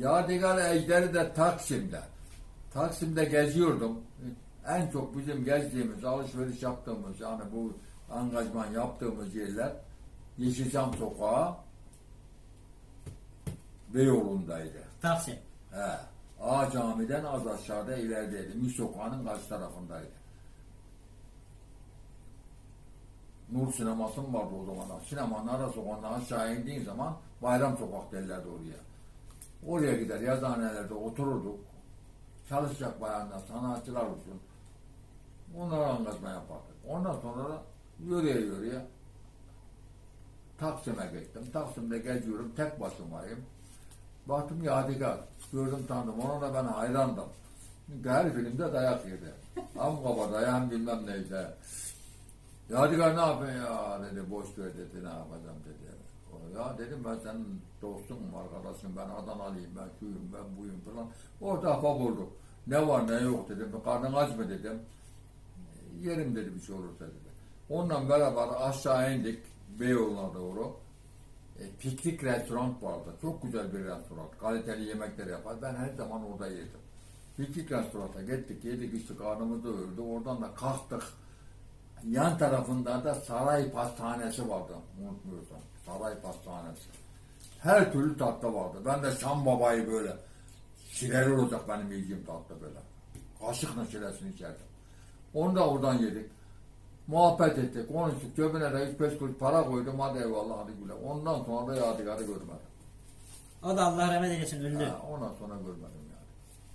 Yadigar Ejderi de Taksim'de. Taksim'de geziyordum. En çok bizim gezdiğimiz, alışveriş yaptığımız, yani bu angajman yaptığımız yerler Yeşilçam Sokağı Beyoğlu'ndaydı. Taksim. He. A camiden az aşağıda ilerideydi. Mis Sokağı'nın karşı tarafındaydı. Nur sineması mı vardı o zamanlar? Sinemanın ara sokağından aşağı indiğin zaman Bayram Sokak derlerdi oraya. Oraya gider yazıhanelerde otururduk. Çalışacak bayanlar, sanatçılar olsun. Onlara anlatma yapardık. Ondan sonra da yürüye yürüye Taksim'e gittim. Taksim'de geziyorum. Tek başımayım. Baktım Yadigar. Gördüm tanıdım. Ona da ben hayrandım. Her filmde dayak yedi. Hem kabadayı hem bilmem neyse. Yadigar ne yapıyorsun ya dedi. Boş ver dedi. Ne yapacağım dedi. Ya dedim ben senin dostunum arkadaşım. Ben Adanalıyım. Ben şuyum ben buyum falan. Orada hava bulduk. Ne var ne yok dedim. Karnın aç mı dedim. Yerim dedi bir şey olursa dedi. Onunla beraber aşağı indik. Beyoğlu'na doğru. E, piknik restoran vardı. Çok güzel bir restoran. Kaliteli yemekler yapar. Ben her zaman orada yedim. Piknik restorana gittik, yedik işte karnımız doyurdu. Oradan da kalktık. Yan tarafında da saray pastanesi vardı. Unutmuyorsan. Saray pastanesi. Her türlü tatlı vardı. Ben de Şam babayı böyle şireli olacak benim yiyeceğim tatlı böyle. Kaşıkla şiresini içerdim. Onu da oradan yedik. Muhabbet ettik, konuştuk. Cebine de 3-5 kuruş para koydum. Hadi eyvallah hadi güle. Ondan sonra da yadigarı görmedim. O da Allah rahmet eylesin öldü. Ha, ondan sonra görmedim.